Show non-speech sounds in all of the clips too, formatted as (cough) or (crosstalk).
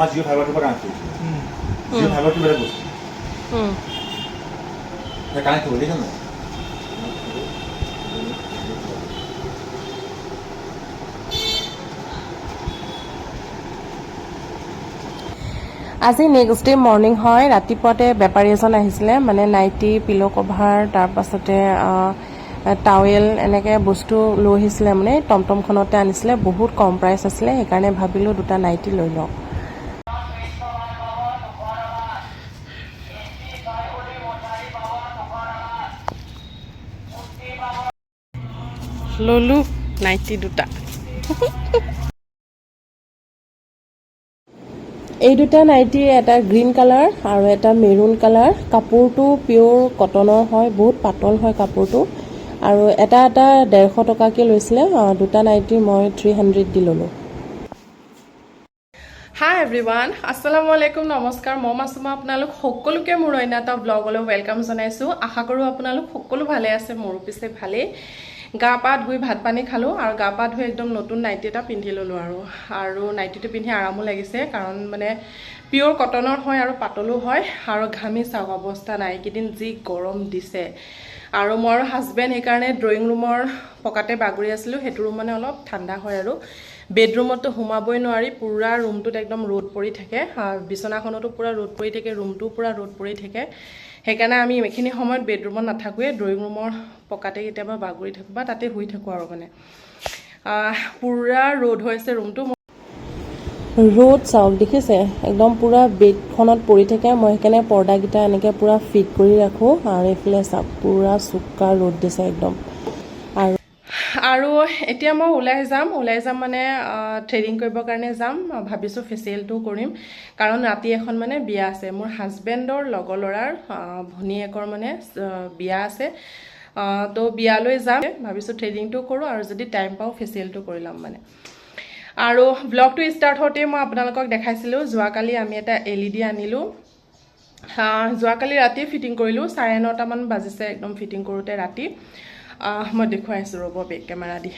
আমাৰ জিঅ' ফাইবাৰটোৰ পৰা কানেক্ট জিঅ' ফাইবাৰটো বেলেগ বস্তু উম। কানেক্ট হ'ব দেখিছা নাই আজি নেক্সট ডে মৰ্ণিং হয় ৰাতিপুৱাতে বেপাৰী এজন আহিছিলে মানে নাইটি পিল' কভাৰ তাৰপাছতে টাৱেল এনেকৈ বস্তু লৈ আহিছিলে মানে টমটমখনতে আনিছিলে বহুত কম প্ৰাইচ আছিলে সেইকাৰণে ভাবিলোঁ দুটা নাইটি লৈ লওঁ। ললো নাইটি দুটা এই দুটা নাইটি এটা গ্ৰীণ কালাৰ আৰু এটা মেৰুণ কালাৰ কাপোৰটো পিয়'ৰ কটনৰ হয় বহুত পাতল হয় কাপোৰটো। আৰু এটা এটা ডেৰশ টকাকৈ লৈছিলে দুটা নাইটি মই থ্ৰী হাণ্ড্ৰেড দি ল'লোঁ। হাই এভৰিৱান আসসালামু আলাইকুম নমস্কাৰ। মই মাছুমা আপোনালোক সকলোকে মোৰ অন্য এটা ব্লগলৈ ৱেলকাম জনাইছোঁ। আশা কৰোঁ আপোনালোক সকলো ভালে আছে মোৰো পিছে ভালেই। গা পা ধুই ভাত পানী খালোঁ আৰু গা পা ধুই একদম নতুন নাইটি এটা পিন্ধি ল'লোঁ আৰু আৰু নাইটিটো পিন্ধি আৰামো লাগিছে কাৰণ মানে পিয়'ৰ কটনৰ হয় আৰু পাতলো হয় আৰু ঘামি চাওক অৱস্থা নাই এইকেইদিন যি গৰম দিছে। আৰু মই আৰু হাজবেণ্ড সেইকাৰণে ড্ৰয়িং ৰুমৰ পকাতে বাগৰি আছিলোঁ সেইটো ৰুম মানে অলপ ঠাণ্ডা হয় আৰু। বেডৰুমততো সোমাবই নোৱাৰি পূৰা ৰুমটোত একদম ৰ'দ পৰি থাকে বিচনাখনতো পূৰা ৰ'দ পৰি থাকে ৰুমটোও পূৰা ৰ'দ পৰি থাকে। সেইকাৰণে আমি এইখিনি সময়ত বেডৰুমত নাথাকোঁৱেই ড্ৰয়িং ৰুমৰ পকাতে কেতিয়াবা বাগৰি থাকোঁ বা তাতে শুই থাকোঁ আৰু মানে। পূৰা ৰ'দ হৈছে ৰুমটো ৰ'দ চাওক দেখিছে? একদম পূৰা বেডখনত পৰি থাকে। মই সেইকাৰণে পৰ্দাকেইটা এনেকৈ পূৰা ফিট কৰি ৰাখোঁ। আৰু এইফালে চাওক পূৰা চোকা ৰ'দ দিছে একদম। আৰু এতিয়া মই ওলাই যাম। ওলাই যাম মানে থ্ৰেডিং কৰিবৰ কাৰণে যাম। ভাবিছোঁ ফেচিয়েলটো কৰিম। কাৰণ ৰাতি এখন মানে বিয়া আছে। মোৰ হাজবেণ্ডৰ লগৰ ল'ৰাৰ ভনীয়েকৰ মানে বিয়া আছে। তো বিয়ালৈ যাম। ভাবিছোঁ থ্ৰেডিংটো কৰোঁ আৰু যদি টাইম পাওঁ ফেচিয়েলটো কৰি ল'ম মানে। আৰু ব্লগটো ষ্টাৰ্ট হওঁতেই মই আপোনালোকক দেখাইছিলোঁ। যোৱাকালি আমি এটা এল ই ডি আনিলোঁ যোৱাকালি ৰাতি ফিটিং কৰিলোঁ। চাৰে নটামান বাজিছে একদম ফিটিং কৰোঁতে ৰাতি। মই দেখুৱাই আছোঁ ৰ'ব বেক কেমেৰা দি।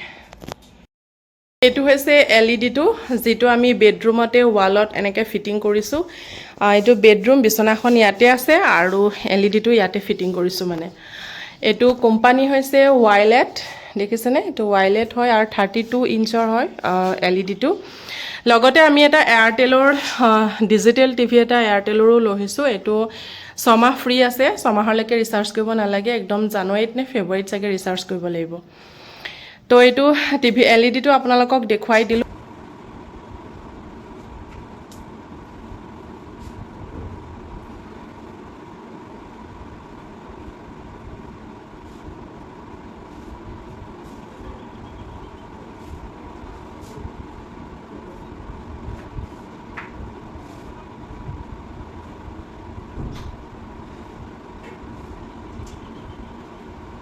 এইটো হৈছে এল ই ডিটো যিটো আমি বেডৰুমতে ৱালত এনেকৈ ফিটিং কৰিছোঁ। এইটো বেডৰুম বিচনাখন ইয়াতে আছে আৰু এল ই ডিটো ইয়াতে ফিটিং কৰিছোঁ মানে। এইটো কোম্পানী হৈছে ৱাইলেট। দেখিছেনে? এইটো ৱাইলেট হয় আৰু থাৰ্টি টু ইঞ্চৰ হয় এল ই ডিটো লগতে আমি এটা এয়াৰটেলৰ ডিজিটেল টিভি এটা এয়াৰটেলৰো লৈ আহিছোঁ এইটো ছমাহ ফ্ৰী আছে। ছমাহলৈকে ৰিচাৰ্জ কৰিব নালাগে। একদম জানুৱাৰীত নে ফেব্ৰুৱাৰীত চাগে ৰিচাৰ্জ কৰিব লাগিব। তো এইটো টিভি এল ই ডিটো আপোনালোকক দেখুৱাই দিলোঁ।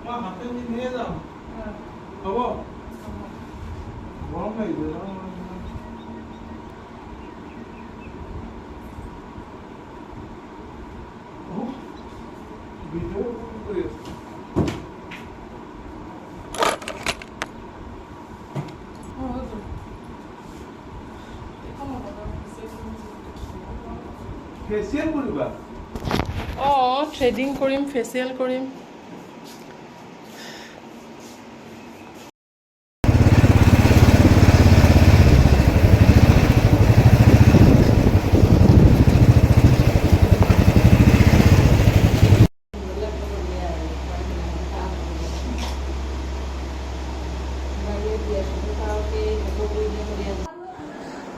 엄마 갑자기 내자. 가봐. 뭐한 거야 이거? 비디오 그래요. que ser, Bolívar. অঁ থ্ৰেডিং কৰিম ফেচিয়েল কৰিম।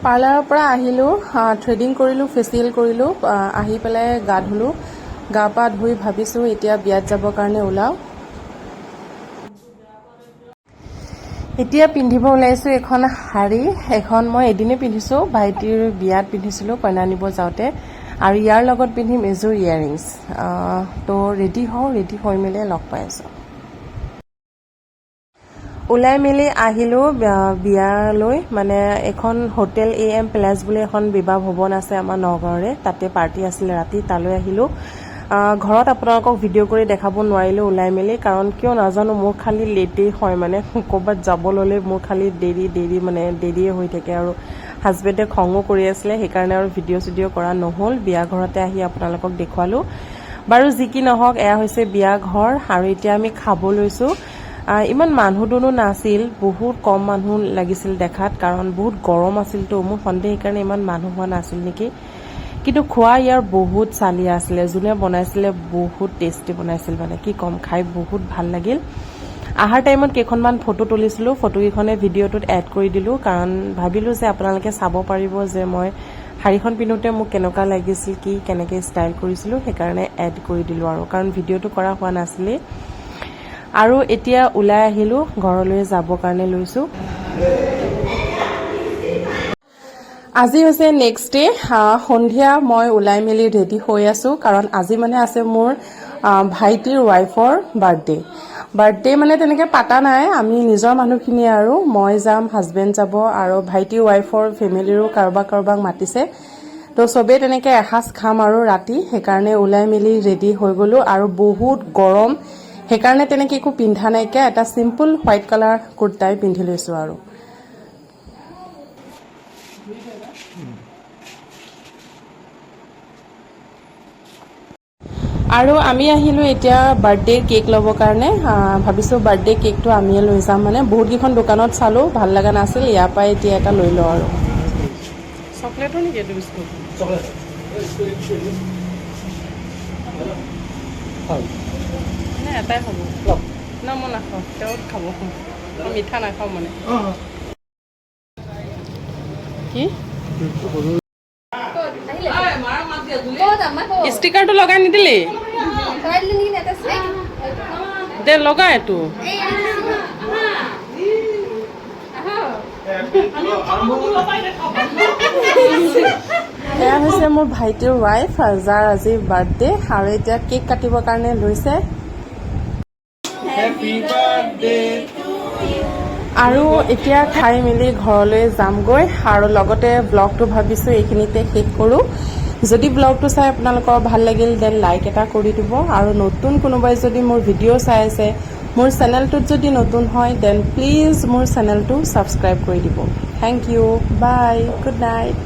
পাৰ্লাৰৰ পৰা আহিলোঁ থ্ৰেডিং কৰিলোঁ ফেচিয়েল কৰিলোঁ আহ, পেলাই গা ধুলোঁ। গা পা ধুই ভাবিছোঁ এতিয়া বিয়াত যাবৰ কাৰণে ওলাওঁ। এতিয়া পিন্ধিব ওলাইছোঁ এখন শাৰী এখন মই এদিনে পিন্ধিছোঁ ভাইটিৰ বিয়াত পিন্ধিছিলোঁ কইনা নিব যাওঁতে। আৰু ইয়াৰ লগত পিন্ধিম এযোৰ ইয়েৰিংছ। তো ৰেডি হওঁ ৰেডি হৈ মেলি লগ পাই আছোঁ। ওলাই মেলি আহিলোঁ আহ, বিয়ালৈ। মানে এখন হোটেল এ এম প্লেচ বুলি এখন বিবাহ ভৱন আছে আমাৰ নগাঁৱৰে। তাতে পাৰ্টি আছিলে ৰাতি তালৈ আহিলোঁ। আহ, ঘৰত আপোনালোকক ভিডিঅ' কৰি দেখাব নোৱাৰিলোঁ ওলাই মেলি, কাৰণ কিয় নাজানো, মোৰ খালি লেটেই হয় মানে। (laughs) ক'ৰবাত যাব ল'লে মোৰ খালি দেৰি দেৰি মানে দেৰিয়ে হৈ থাকে আৰু হাজবেণ্ডে খঙো কৰি আছিলে, সেইকাৰণে আৰু ভিডিঅ' চিডিঅ' কৰা নহ'ল। বিয়া ঘৰতে আহি আপোনালোকক দেখুৱালোঁ। বাৰু যি কি নহওক, এয়া হৈছে বিয়া ঘৰ আৰু এতিয়া আমি খাব লৈছোঁ। ইমান মানুহ দুনো নাছিল, বহুত কম মানুহ লাগিছিল দেখাত, কাৰণ বহুত গৰম আছিলতো মোৰ সন্দেহ সেইকাৰণে ইমান মানুহ হোৱা নাছিল নেকি? কিন্তু খোৱা ইয়াৰ বহুত চালিয়া আছিলে, যোনে বনাইছিলে বহুত টেষ্টি বনাইছিল মানে কি ক'ম, খাই বহুত ভালো লাগিল। আহাৰ টাইমত কেইখনমান ফটো তুলিছিলোঁ ফটোকেইখনে ভিডিঅ'টোত এড কৰি দিলোঁ, কাৰণ ভাবিলোঁ যে আপোনালোকে চাব পাৰিব যে মই শাড়ীখন পিন্ধোতে মোক কেনেকুৱা লাগিছিল, কি, কেনেকৈ ষ্টাইল কৰিছিলোঁ, সেইকাৰণে এড কৰি দিলোঁ আৰু, কাৰণ ভিডিঅ'টো কৰা হোৱা নাছিলেই। আৰু এতিয়া ওলাই আহিলোঁ, ঘৰলৈ যাবৰ কাৰণে লৈছোঁ। আজি হৈছে নেক্সট ডে সন্ধিয়া মই ওলাই মেলি ৰেডি হৈ আছোঁ কাৰণ আজি মানে আছে মোৰ ভাইটিৰ ৱাইফৰ বাৰ্থডে বাৰ্থডে মানে তেনেকৈ পাতা নাই আমি নিজৰ মানুহখিনিয়ে আৰু মই যাম হাজবেণ্ড যাব আৰু ভাইটিৰ ৱাইফৰ ফেমিলিৰো কাৰোবাক কাৰোবাক মাতিছে। তো চবেই তেনেকৈ এসাঁজ খাম আৰু ৰাতি সেইকাৰণে ওলাই মেলি ৰেডি হৈ গ'লোঁ আৰু বহুত গৰম। সেইকাৰণে তেনেকৈ একো পিন্ধা নাইকিয়া এটা চিম্পুল হোৱাইট কালাৰ কুৰ্তাই পিন্ধি লৈছোঁ আৰু। আৰু আমি আহিলোঁ এতিয়া বাৰ্থডে কেক ল'বৰ কাৰণে। ভাবিছোঁ বাৰ্থডে কেকটো আমিয়ে লৈ যাম মানে। বহুতকেইখন দোকানত চালোঁ ভালো লগা নাছিল ইয়াৰ পৰাই এতিয়া এটা লৈ লওঁ আৰু। চকলেটো নেকি এইটো বিস্কুট? এটাই খাব। ন মই নাখাওঁ তেওঁ খাব। মই মিঠা নাখাওঁ মানে। কি? ষ্টিকাৰটো লগাই নিদিলি? দে লগা এইটো এয়া হৈছে মোৰ ভাইটিৰ ৱাইফ যাৰ আজি বাৰ্থডে আৰু এতিয়া কেক কাটিবৰ কাৰণে লৈছে। আৰু এতিয়া খাই মেলি ঘৰলৈ যামগৈ আৰু লগতে ব্লগটো ভাবিছোঁ এইখিনিতে শেষ কৰোঁ। যদি ব্লগটো চাই আপোনালোকৰ ভালো লাগিল দেন লাইক এটা কৰি দিব। আৰু নতুন কোনোবাই যদি মোৰ ভিডিঅ' চাই আছে, মোৰ চেনেলটোত যদি নতুন হয় দেন প্লিজ মোৰ চেনেলটো ছাবস্ক্ৰাইব কৰি দিব। Thank you bye good night